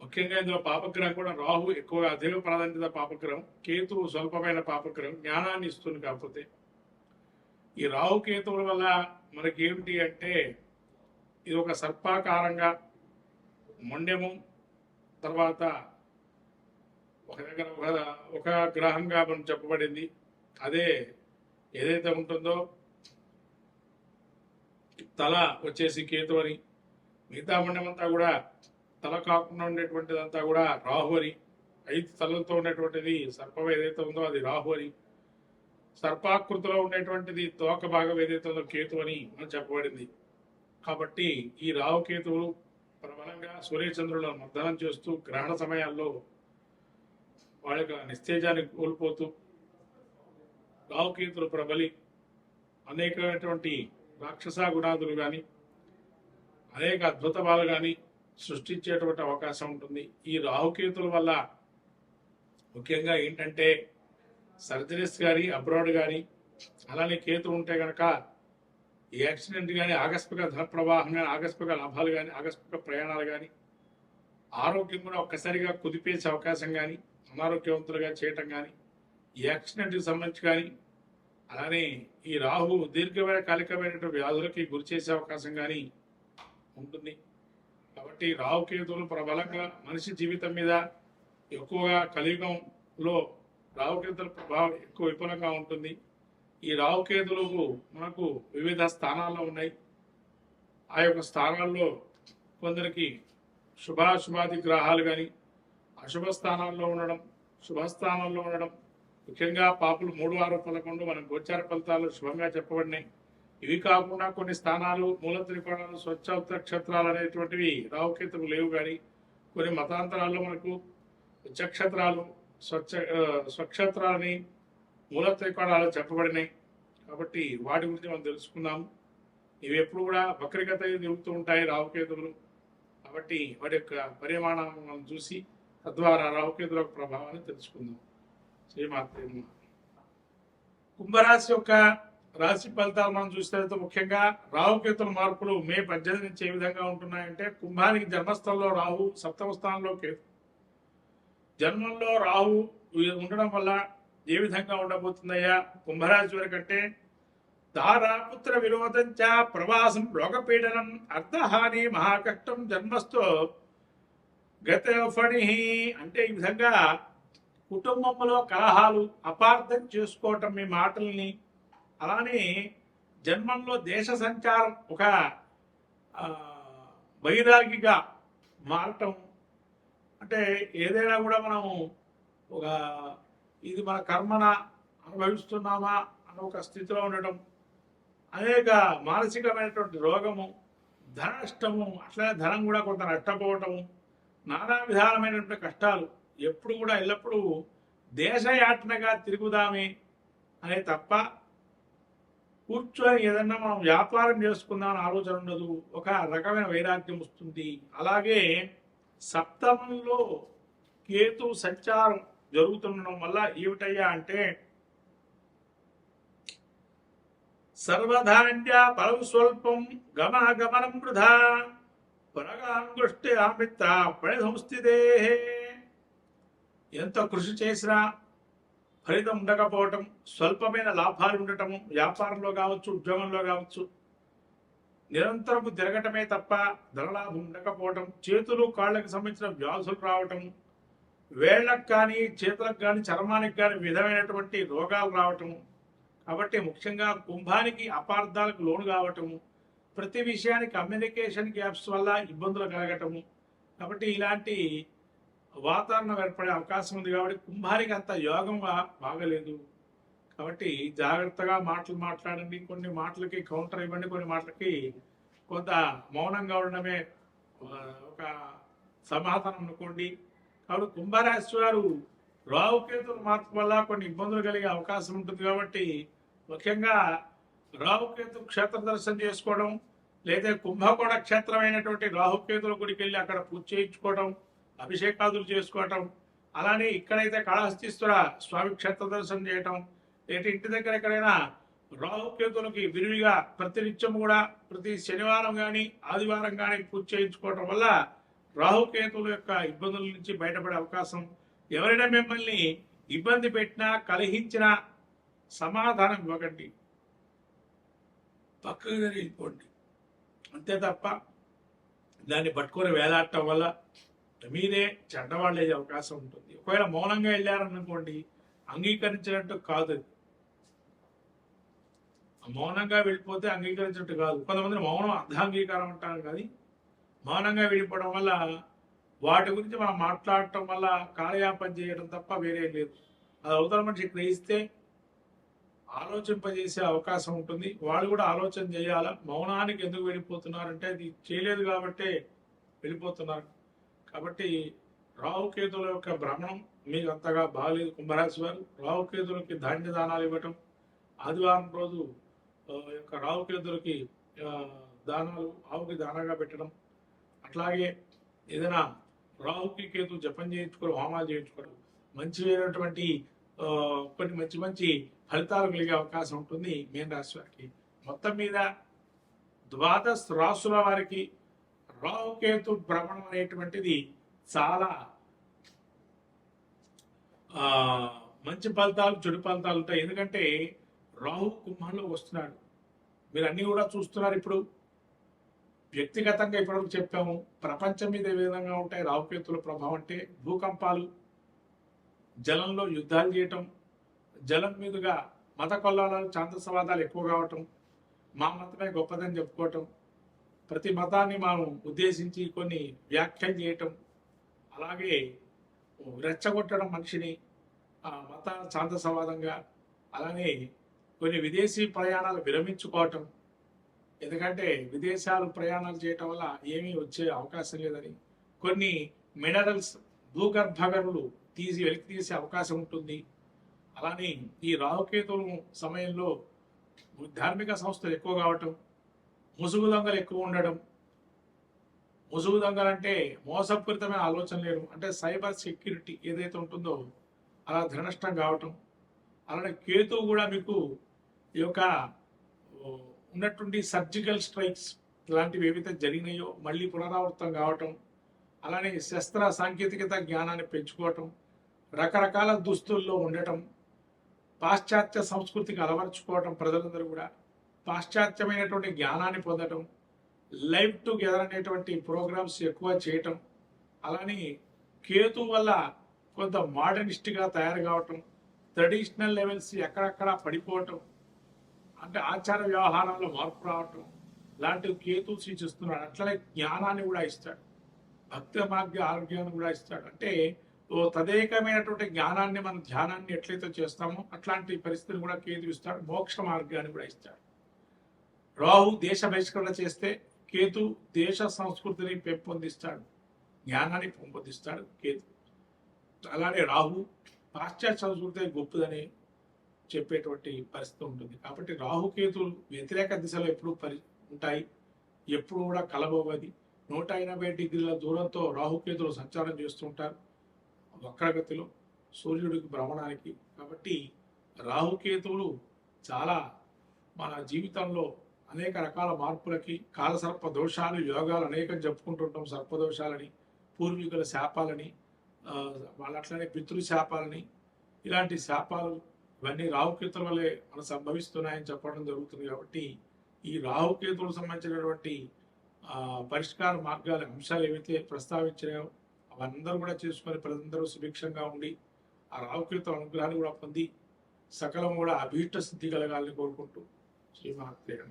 ముఖ్యంగా ఇందులో పాపగ్రహం కూడా రాహు ఎక్కువగా అధిక ప్రాధాన్యత పాపగ్రహం. కేతువు స్వల్పమైన పాపగ్రహం. జ్ఞానాన్ని ఇస్తుంది కాకపోతే. ఈ రాహు కేతువుల వల్ల మనకి ఏమిటి అంటే ఇది ఒక సర్పాకారంగా మొండెము తర్వాత ఒక దగ్గర ఒక ఒక గ్రహంగా మనం చెప్పబడింది. అదే ఏదైతే ఉంటుందో తల వచ్చేసి కేతు అని మిగతా మండమంతా కూడా తల కాకుండా ఉండేటువంటిదంతా కూడా రాహు అని. ఐదు తలలతో ఉండేటువంటిది సర్పం ఏదైతే ఉందో అది రాహు అని. సర్పాకృతిలో ఉండేటువంటిది తోక భాగం ఏదైతే ఉందో కేతు అని మనం చెప్పబడింది. కాబట్టి ఈ రాహు కేతువులు ప్రబలంగా సూర్యచంద్రులను మర్దనం చేస్తూ గ్రహణ సమయాల్లో వాళ్ళ యొక్క నిస్తేజాన్ని కోల్పోతూ రాహుకేతులు ప్రబలి అనేకమైనటువంటి రాక్షస గుణాదులు కానీ అనేక అద్భుతవాలు కానీ సృష్టించేటువంటి అవకాశం ఉంటుంది. ఈ రాహుకేతుల వల్ల ముఖ్యంగా ఏంటంటే సర్జరీస్ కానీ అబ్రాడ్ కానీ అలానే కేతు ఉంటే కనుక ఈ యాక్సిడెంట్ కానీ ఆకస్మిక ధన ప్రవాహం కానీ ఆకస్మిక లాభాలు కానీ ఆకస్మిక ప్రయాణాలు కానీ ఆరోగ్యం కూడా ఒక్కసారిగా కుదిపేసే అవకాశం కానీ అనారోగ్యవంతులుగా చేయటం కానీ ఈ యాక్సిడెంట్కి సంబంధించి కానీ అలానే ఈ రాహు దీర్ఘమైన కాలికమైనటువంటి వ్యాధులకి గురి చేసే అవకాశం కానీ ఉంటుంది. కాబట్టి రాహుకేతువులు ప్రబలంగా మనిషి జీవితం మీద ఎక్కువగా కలియుగంలో రావుకేతుల ప్రభావం ఎక్కువ విపులంగా ఉంటుంది. ఈ రావుకేతులకు మనకు వివిధ స్థానాల్లో ఉన్నాయి. ఆ యొక్క స్థానాల్లో కొందరికి శుభాశుభాది గ్రహాలు కానీ అశుభ స్థానాల్లో ఉండడం శుభస్థానాల్లో ఉండడం ముఖ్యంగా పాపులు మూడు ఆరు పదకొండు మన గోచార ఫలితాలు శుభంగా చెప్పబడినాయి. ఇవి కాకుండా కొన్ని స్థానాలు మూల త్రికోణాలు స్వచ్ఛ క్షేత్రాలు అనేటువంటివి రావుకేతులు లేవు కానీ కొన్ని మతాంతరాల్లో మనకు ఉచ్చక్షేత్రాలు స్వచ్ఛ స్వక్షేత్రాలని మూల త్రికోణాలు చెప్పబడినాయి. కాబట్టి వాటి గురించి మనం తెలుసుకుందాము ఇవి ఎప్పుడు కూడా వక్రిగత తిరుగుతూ ఉంటాయి రావుకేతులు కాబట్టి వాటి యొక్క పరిమాణం మనం చూసి తద్వారా రావుకేతుల ప్రభావాన్ని తెలుసుకుందాం. శ్రీమాత కుంభరాశి యొక్క రాశి ఫలితాలు మనం చూస్తే ముఖ్యంగా రాహుకేతుల మార్పులు మే పద్దెనిమిది నుంచి ఏ విధంగా ఉంటున్నాయంటే కుంభానికి జన్మస్థలంలో రాహు సప్తమ స్థానంలో కేతు. జన్మంలో రాహు ఉండడం వల్ల ఏ విధంగా ఉండబోతుందయ్యా? కుంభరాశి వరకంటే దారాపుత్ర విరోధంచ ప్రవాసం లోకపీడనం అర్ధహాని మహాకష్టం జన్మస్థో గత ఫణి అంటే ఈ విధంగా కుటుంబంలో కలహాలు అపార్థం చేసుకోవటం మీ మాటల్ని అలానే జన్మంలో దేశ సంచారం ఒక వైరాగిగా మారటం. అంటే ఏదైనా కూడా మనం ఒక ఇది మన కర్మన అనుభవిస్తున్నామా అన్న ఒక స్థితిలో ఉండటం. అనేక మానసికమైనటువంటి రోగము ధన నష్టము అట్లనే ధనం కూడా కొంత నష్టపోవటము నానా విధాలమైనటువంటి కష్టాలు ఎప్పుడు కూడా ఎల్లప్పుడూ దేశయాటనగా తిరుగుదామే అనే తప్ప కూర్చొని ఏదన్నా మనం వ్యాపారం చేసుకుందామని ఆలోచన ఉండదు. ఒక రకమైన వైరాగ్యం వస్తుంది. అలాగే సప్తమంలో కేతు సంచారం జరుగుతుండడం వల్ల ఏమిటయ్యా అంటే సర్వధాన్య పరం స్వల్పం గమనగమనం వృధా పరగాంగుష్టి ఆమిత్ర పని సంస్థితే ఎంత కృషి చేసినా ఫలితం ఉండకపోవటం స్వల్పమైన లాభాలు ఉండటము వ్యాపారంలో కావచ్చు ఉద్యోగంలో కావచ్చు నిరంతరము తిరగటమే తప్ప ధనలాభం ఉండకపోవటం చేతులు కాళ్ళకు సంబంధించిన వ్యాధులు రావటం వేళ్ళకు కానీ చేతులకు కానీ చర్మానికి కానీ విధమైనటువంటి రోగాలు రావటము కాబట్టి ముఖ్యంగా కుంభానికి అపార్థాలకు లోను కావటము ప్రతి విషయానికి కమ్యూనికేషన్ గ్యాప్స్ వల్ల ఇబ్బందులు కలగటము కాబట్టి ఇలాంటి వాతావరణం ఏర్పడే అవకాశం ఉంది కాబట్టి కుంభానికి అంత యోగంగా బాగలేదు. కాబట్టి జాగ్రత్తగా మాటలు మాట్లాడండి. కొన్ని మాటలకి కౌంటర్ ఇవ్వండి. కొన్ని మాటలకి కొంత మౌనంగా ఉండడమే ఒక సమాధానం అనుకోండి. కాబట్టి కుంభరాశి వారు రావుకేతుల మార్పు వల్ల కొన్ని ఇబ్బందులు కలిగే అవకాశం ఉంటుంది కాబట్టి ముఖ్యంగా రాహుకేతు క్షేత్ర దర్శనం చేసుకోవడం లేదా కుంభకోణ క్షేత్రమైనటువంటి రాహుకేతుల గుడికి వెళ్ళి అక్కడ పూజ చేయించుకోవడం అభిషేకాదులు చేసుకోవటం అలానే ఇక్కడైతే కాళహస్తీశ్వర స్వామి క్షేత్ర దర్శనం చేయటం లేదా ఇంటి దగ్గర ఎక్కడైనా రాహుకేతులకి విరివిగా ప్రతినిత్యం కూడా ప్రతి శనివారం కానీ ఆదివారం కానీ పూజ చేయించుకోవటం వల్ల రాహుకేతుల యొక్క ఇబ్బందుల నుంచి బయటపడే అవకాశం. ఎవరైనా మిమ్మల్ని ఇబ్బంది పెట్టినా కలిహించినా సమాధానం ఇవ్వకండి. పక్కకు వెళ్ళిపోండి అంతే తప్ప దాన్ని పట్టుకొని వేలాడటం వల్ల మీరే చెడ్డవాళ్ళు అయ్యే అవకాశం ఉంటుంది. ఒకవేళ మౌనంగా వెళ్ళారనుకోండి అంగీకరించినట్టు కాదు అది. మౌనంగా వెళ్ళిపోతే అంగీకరించినట్టు కాదు. కొంతమంది మౌనం అర్ధాంగీకారం అంటారు కానీ మౌనంగా వెళ్ళిపోవడం వల్ల వాటి గురించి మనం మాట్లాడటం వల్ల కాలయాపన చేయడం తప్ప వేరే లేదు. అది అవతల మనిషి గ్రహిస్తే ఆలోచింపజేసే అవకాశం ఉంటుంది. వాళ్ళు కూడా ఆలోచన చేయాలా? మౌనానికి ఎందుకు వెళ్ళిపోతున్నారంటే అది చేయలేదు కాబట్టే వెళ్ళిపోతున్నారు. కాబట్టి రాహుకేతుల యొక్క భ్రమణం మీకు అంతగా బాగాలేదు కుంభరాశి వారు. రాహుకేతులకి ధాన్య దానాలు ఇవ్వటం ఆదివారం రోజు యొక్క రాహుకేతులకి దానాలు ఆవుకి దానాగా పెట్టడం అట్లాగే ఏదైనా రాహుకి కేతు జపం చేయించుకోవడం హోమాలు చేయించుకోవడం మంచిమైనటువంటి కొన్ని మంచి మంచి ఫలితాలు కలిగే అవకాశం ఉంటుంది మీన రాశి వారికి. మొత్తం మీద ద్వాదశ రాసుల వారికి రాహుకేతు భ్రమణం అనేటువంటిది చాలా మంచి ఫలితాలు చెడు ఫలితాలు ఉంటాయి. ఎందుకంటే రాహు కుంభంలో వస్తున్నాడు. మీరు అన్ని కూడా చూస్తున్నారు ఇప్పుడు. వ్యక్తిగతంగా ఇప్పటివరకు చెప్పాము. ప్రపంచం మీద ఏ విధంగా ఉంటాయి రాహుకేతుల ప్రభావం అంటే భూకంపాలు జలంలో యుద్ధాలు చేయటం జలం మీదుగా మత కొల్లాలు చాందసవాదాలు ఎక్కువ కావటం మా మతమే గొప్పదని చెప్పుకోవటం ప్రతి మతాన్ని మనం ఉద్దేశించి కొన్ని వ్యాఖ్యలు చేయటం అలాగే రెచ్చగొట్టడం మనిషిని ఆ మత చాందసవాదంగా అలానే కొన్ని విదేశీ ప్రయాణాలు విరమించుకోవటం. ఎందుకంటే విదేశాలు ప్రయాణాలు చేయటం వల్ల ఏమీ వచ్చే అవకాశం లేదని కొన్ని మినరల్స్ భూగర్భ గనులు తీసి వెలికి తీసే అవకాశం ఉంటుంది. అలానే ఈ రాహుకేతువు సమయంలో ధార్మిక సంస్థలు ఎక్కువ కావటం ముసుగు దొంగలు ఎక్కువ ఉండడం. ముసుగు దొంగలు అంటే మోసపూరితమైన ఆలోచన లేరు. అంటే సైబర్ సెక్యూరిటీ ఏదైతే ఉంటుందో అలా ధనష్టం కావటం. అలానే కేతువు కూడా మీకు ఈ యొక్క ఉన్నటువంటి సర్జికల్ స్ట్రైక్స్ ఇలాంటివి ఏవైతే జరిగినాయో మళ్ళీ పునరావృతం కావటం అలానే శస్త్ర సాంకేతికత జ్ఞానాన్ని పెంచుకోవటం రకరకాల దుస్తుల్లో ఉండటం పాశ్చాత్య సంస్కృతికి అలవర్చుకోవటం ప్రజలందరూ కూడా పాశ్చాత్యమైనటువంటి జ్ఞానాన్ని పొందటం లైవ్ టుగెదర్ అనేటువంటి ప్రోగ్రామ్స్ ఎక్కువ చేయటం అలానే కేతు వల్ల కొంత మోడర్నిస్ట్గా తయారు కావటం ట్రెడిషనల్ లెవెల్స్ ఎక్కడెక్కడ పడిపోవటం అంటే ఆచార వ్యవహారంలో మార్పు రావటం లాంటివి కేతు సూచిస్తున్నాడు. అట్లనే జ్ఞానాన్ని కూడా ఇస్తాడు. భక్తి మార్గ ఆరోగ్యాన్ని కూడా ఇస్తాడు. అంటే ఓ తదేకమైనటువంటి జ్ఞానాన్ని మనం ధ్యానాన్ని ఎట్లయితే చేస్తామో అట్లాంటి పరిస్థితిని కూడా కేతు ఇస్తాడు. మోక్ష మార్గాన్ని కూడా ఇస్తాడు. రాహు దేశ బహిష్కరణ చేస్తే కేతు దేశ సంస్కృతిని పెంపొందిస్తాడు. జ్ఞానాన్ని పెంపొందిస్తాడు కేతు. అలానే రాహు పాశ్చాత్య సంస్కృతి గొప్పదని చెప్పేటువంటి పరిస్థితి ఉంటుంది. కాబట్టి రాహుకేతులు వ్యతిరేక దిశలో ఎప్పుడు పరి ఉంటాయి. ఎప్పుడు కూడా కలబోవది నూట ఎనభై డిగ్రీల దూరంతో రాహుకేతులు సంచారం చేస్తుంటారు వక్రగతిలో సూర్యుడికి భ్రమణానికి. కాబట్టి రాహుకేతువులు చాలా మన జీవితంలో అనేక రకాల మార్పులకి కాలసర్ప దోషాలు యోగాలు అనేకం చెప్పుకుంటుంటాం సర్పదోషాలని పూర్వీకుల శాపాలని వాళ్ళు అట్లనే పితృ శాపాలని. ఇలాంటి శాపాలు ఇవన్నీ రాహుకేతుల వల్లే మనం సంభవిస్తున్నాయని చెప్పడం జరుగుతుంది కాబట్టి ఈ రాహుకేతులకు సంబంధించినటువంటి పరిష్కార మార్గాల అంశాలు ఏవైతే ప్రస్తావించాయో అవన్నీ కూడా చేసుకొని ప్రజలందరూ సుభిక్షంగా ఉండి ఆ రాహుకేతు అనుగ్రహాన్ని కూడా పొంది సకలం కూడా అభీష్ట సిద్ధి కలగాలని కోరుకుంటూ శ్రీమహాత్రేణ